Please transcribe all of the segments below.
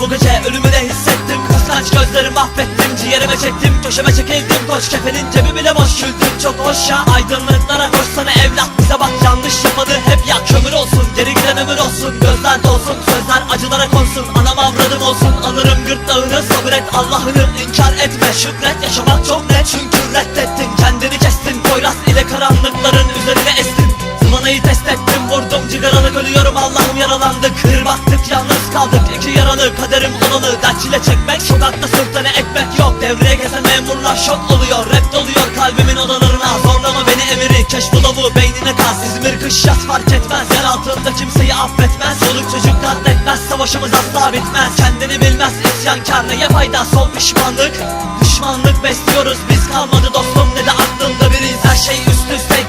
bu gece ölümü de hissettim. Kıskanç gözlerimi affettim ciğerime çektim. Köşeme çekildim koç kefenin cebi bile boş. Güldüm Çok hoş ya aydınlıklara koşsana evlat. Bize bak yanlış yapmadı hep yak kömür olsun Geri giden ömür olsun. Gözler dolsun sözler acılara konsun. Anam avradım olsun alırım gırtlağını sabır et Allah'ını inkar etme. Şükret yaşamak çok net. Çünkü reddettin kendini kestin. Poyraz ile kaldık. İki yaralı kaderim olalı Dert çile çekmek sokakta sırtına ekmek yok. Devreye gezen memurlar şok oluyor Rap doluyor. Kalbimin odalarına Zorlama beni emiri. Keşf dolu beynine kaz İzmir kış yaz fark etmez. Yer altında kimseyi affetmez. Soluk çocuk katletmez. Savaşımız asla bitmez. Kendini bilmez. İsyankar neye fayda? Son pişmanlık. Düşmanlık besliyoruz. Biz kalmadı dostum ne de aklımda biriz. Her şey üst üste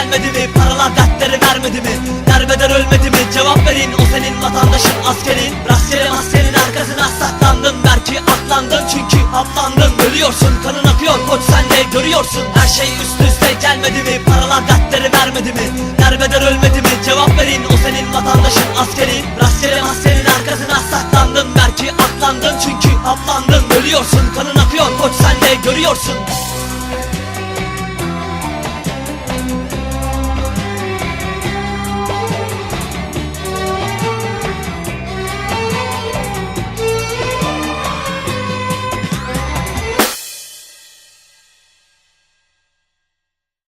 gelmedi mi? Paralar dertleri vermedi mi? Derbeder ölmedi mi? Cevap verin o senin vatandaşın askerin Rastgele maskenin arkasına saklandın Belki atlandın çünkü haplandın Ölüyorsun kanın akıyor koç sen de görüyorsun Her şey üst üste gelmedi mi? Paralar dertleri vermedi mi? Derbeder ölmedi mi? Cevap verin o senin vatandaşın askerin Rastgele maskenin arkasına saklandın Belki atlandın çünkü haplandın Ölüyorsun kanın akıyor koç sen de görüyorsun